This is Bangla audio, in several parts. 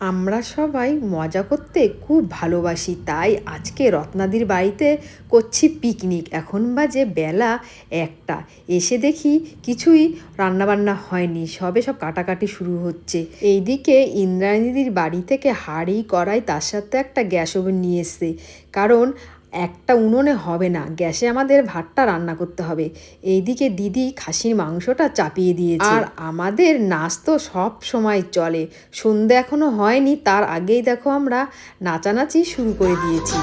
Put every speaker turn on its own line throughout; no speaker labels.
আমরা সবাই মজা করতে খুব ভালোবাসি, তাই আজকে রত্নাদির বাড়িতে করছি পিকনিক এখন বাজে বেলা একটা। এসে দেখি কিছুই রান্নাবান্না হয়নি, সবে সব কাটাকাটি শুরু হচ্ছে। এইদিকে ইন্দ্রাণীদির বাড়ি থেকে হাড়ি করাই তার সাথে একটা গ্যাস ওভেন নিয়ে এসছে। কারণ একটা উনুনে হবে না, গ্যাসে আমাদের ভাতটা রান্না করতে হবে। এইদিকে দিদি খাসির মাংসটা চাপিয়ে দিয়েছে। আর আমাদের নাচ তো সব সময় চলে। সন্ধে এখনও হয়নি, তার আগেই দেখো আমরা নাচানাচি শুরু করে দিয়েছি।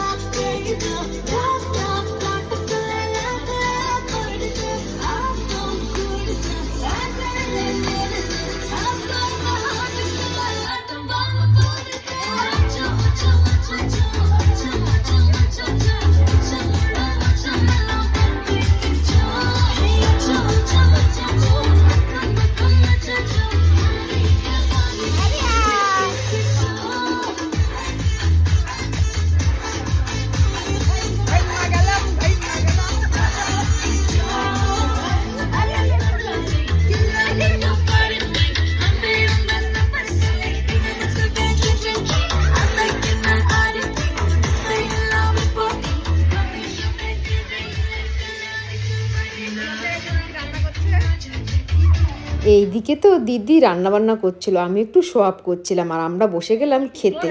এইদিকে তো দিদি রান্নাবান্না করছিল আমি একটু সোয়াব করছিলাম আর আমরা বসে গেলাম খেতে।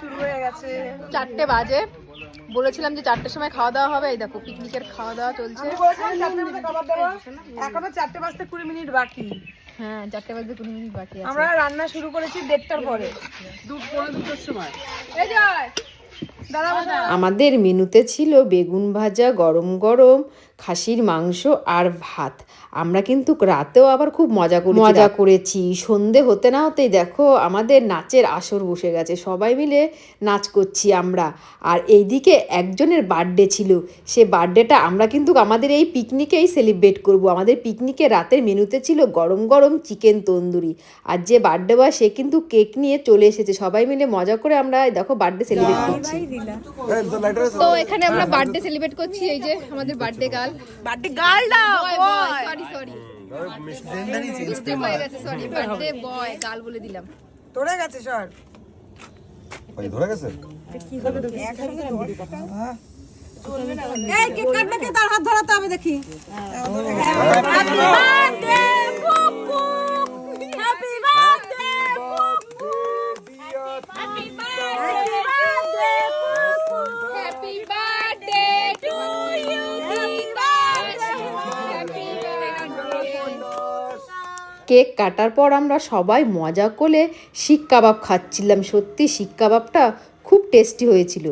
শুরু হয়ে গেছে।
চারটে বাজে। বলেছিলাম যে চারটের সময় খাওয়া দাওয়া হবে এই দেখো পিকনিকের খাওয়া দাওয়া চলছে।
এখনও চারটে বাজতে কুড়ি মিনিট বাকি।
হ্যাঁ চারটে বাজে কুড়ি মিনিট বাকি
আমরা রান্না শুরু করেছি দেড়টার পরে দু পনেরো দুটোর সময়। এই বাজা
আমাদের মেনুতে ছিল বেগুন ভাজা গরম গরম খাসির মাংস আর ভাত। আমরা কিন্তু রাতেও আবার খুব মজা করে মজা করেছি। সন্ধে হতে না হতেই দেখো আমাদের নাচের আসর বসে গেছে। সবাই মিলে নাচ করছি আমরা। আর এইদিকে একজনের বার্থডে ছিল। সে বার্থডেটা আমরা কিন্তু আমাদের এই পিকনিকেই সেলিব্রেট করব। আমাদের পিকনিকে রাতের মেনুতে ছিল গরম গরম চিকেন তন্দুরি। আর যে বার্থডে বয় সে কিন্তু কেক নিয়ে চলে এসেছে। সবাই মিলে মজা করে আমরা দেখো বার্থডে সেলিব্রেট করছি।
তো এখানে আমরা বার্থডে সেলিব্রেট করছি এই যে আমাদের বার্থডে গার্ল
বার্থডে গার্ল দাও
sorry sorry birthday boy girl বলে দিলাম
তোরে গেছে সর
ওই ধরে গেছে
এই কেক কাটবে কে তার হাত ধরাতে হবে দেখি
কেক কাটার পর আমরা সবাই মজা করে শিক কাবাব খাচ্ছিলাম। সত্যি শিক কাবাবটা খুব টেস্টি হয়েছিল।